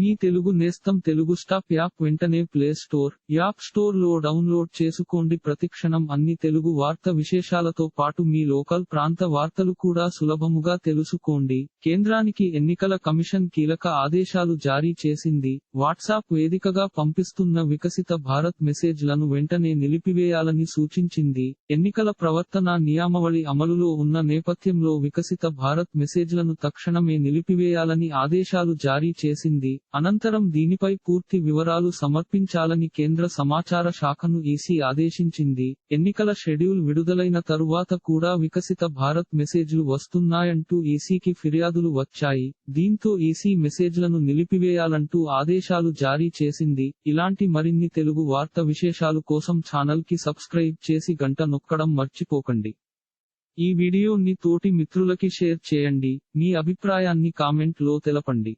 మీ తెలుగు నేస్తం Telugu stop app వెంటనే play store app స్టోర్లో డౌన్లోడ్ చేసుకోండి. ప్రతిక్షణం అన్ని తెలుగు వార్త విశేషాలతో పాటు మీ లోకల్ ప్రాంత వార్తలు కూడా సులభముగా తెలుసుకోండి. కేంద్రానికి ఎన్నికల కమిషన్ కీలక ఆదేశాలు జారీ చేసింది. వాట్సాప్ వేదికగా పంపిస్తున్న వికసిత భారత్ మెసేజ్లను వెంటనే నిలిపివేయాలని సూచించింది. ఎన్నికల ప్రవర్తన నియామవళి అమలులో ఉన్న నేపథ్యంలో వికసిత భారత్ మెసేజ్లను తక్షణమే నిలిపివేయాలని ఆదేశాలు జారీ చేసింది. అనంతరం దీనిపై పూర్తి వివరాలు సమర్పించాలని కేంద్ర సమాచార శాఖను ఈసీ ఆదేశించింది. ఎన్నికల షెడ్యూల్ విడుదలైన తరువాత కూడా వికసిత భారత్ మెసేజ్లు వస్తున్నాయంటూ ఈసీకి ఫిర్యాదులు వచ్చాయి. దీంతో ఈసీ మెసేజ్లను నిలిపివేయాలంటూ ఆదేశాలు జారీ చేసింది. ఇలాంటి మరిన్ని తెలుగు వార్త విశేషాలు కోసం ఛానల్కి సబ్స్క్రైబ్ చేసి గంట నొక్కడం మర్చిపోకండి. ఈ వీడియోని తోటి మిత్రులకి షేర్ చేయండి. మీ అభిప్రాయాన్ని కామెంట్లో తెలపండి.